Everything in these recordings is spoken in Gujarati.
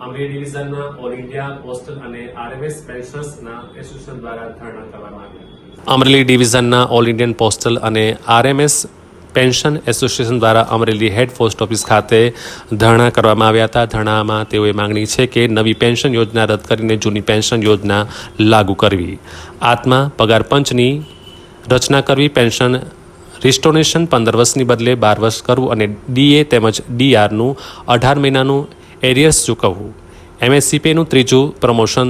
અમરેલી ડિવિઝનના ઓલ ઇન્ડિયા પોસ્ટલ અને આરએમએસ પેન્શનર્સના એસોસિએશન દ્વારા ધરણા કરવામાં આવ્યા. અમરેલી ડિવિઝનના ઓલ ઇન્ડિયન પોસ્ટલ અને આરએમએસ પેન્શન એસોસિએશન દ્વારા અમરેલી હેડ પોસ્ટ ઓફિસ ખાતે ધરણા કરવામાં આવ્યા હતા. ધરણામાં તેઓએ માંગણી છે કે નવી પેન્શન યોજના રદ કરીને જૂની પેન્શન યોજના લાગુ કરવી. આત્મા પગાર પંચની રચના કરવી, પેન્શન રિસ્ટોરેશન પંદર વર્ષની બદલે બાર વર્ષ કરવું અને ડીએ તેમજ ડીઆરનું અઢાર મહિનાનું એરિયર્સ ચૂકવવું એમએસસીપીનું ત્રીજું પ્રમોશન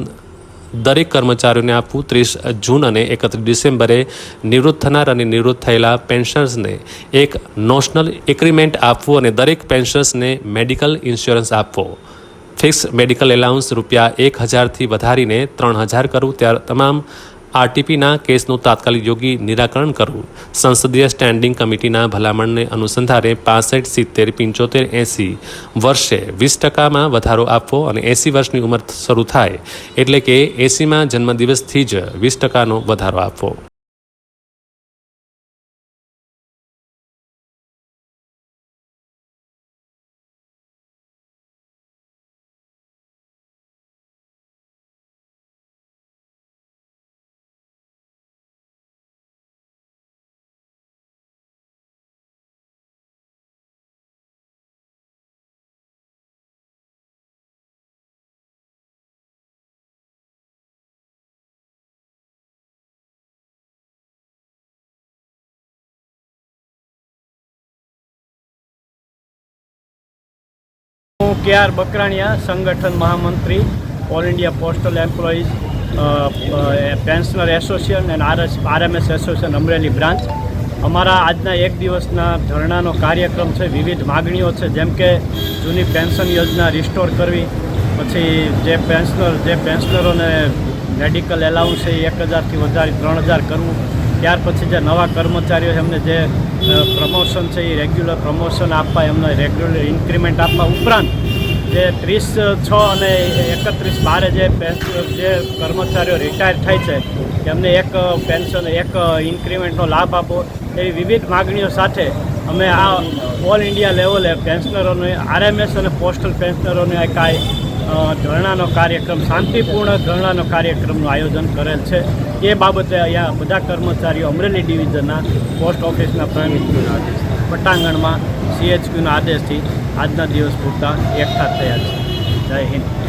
દરેક કર્મચારીઓને આપવું ત્રીસ જૂન અને એકત્રીસ ડિસેમ્બરે નિવૃત્ત થનાર અને નિવૃત્ત થયેલા પેન્શનર્સને એક નોશનલ એગ્રીમેન્ટ આપવું અને દરેક પેન્શનર્સને મેડિકલ ઇન્સ્યોરન્સ આપવો. ફિક્સ મેડિકલ એલાઉન્સ રૂપિયા એક હજારથી વધારીને ત્રણ હજાર કરવું ત્યારે તમામ આરટીપીના કેસનું તાત્કાલિક યોગી નિરાકરણ કરવું. સંસદીય સ્ટેન્ડિંગ કમિટીના ભલામણને અનુસંધાને પાસઠ સિત્તેર પંચોતેર એંસી વર્ષે વીસ ટકામાં વધારો આપવો અને એંસી વર્ષની ઉંમર શરૂ થાય, એટલે કે એંસીમાં જન્મદિવસથી જ વીસ ટકાનો વધારો આપવો. હું કે આર બકરાણિયા સંગઠન મહામંત્રી, all India postal employees pensioner association and RS RMS association Amreli branch. અમારા આજના એક દિવસના ધરણાનો કાર્યક્રમ છે, વિવિધ માગણીઓ છે, જેમ કે જૂની પેન્શન યોજના રિસ્ટોર કરવી, પછી જે પેન્શનર, જે પેન્શનરોને મેડિકલ એલાઉન્સ છે એ એક હજારથી વધારે, ત્રણ હજાર કરવું, ત્યાર પછી જે નવા કર્મચારીઓ છે, એમને જે પ્રમોશન છે એ રેગ્યુલર પ્રમોશન આપવા એમને રેગ્યુલર ઇન્ક્રીમેન્ટ આપવા ઉપરાંત જે ત્રીસ છ અને એકત્રીસ બારે જે જે કર્મચારીઓ રિટાયર થાય છે એમને એક પેન્શન એક ઇન્ક્રીમેન્ટનો લાભ આપો. એવી વિવિધ માગણીઓ સાથે અમે આ ઓલ ઇન્ડિયા લેવલે પેન્શનરોને આરએમએસ અને પોસ્ટલ પેન્શનરોને અ, ધરણાનો કાર્યક્રમ, શાંતિપૂર્ણ ધરણાનો કાર્યક્રમનું આયોજન કરેલ છે. એ બાબતે અહીંયા બધા કર્મચારીઓ અમરેલી ડિવિઝનના પોસ્ટ ઓફિસના પ્રમુખ પટાંગણમાં સીએચક્યુના આદેશથી આજના દિવસ પૂરતા એકઠા થયા છે. જય હિન્દ.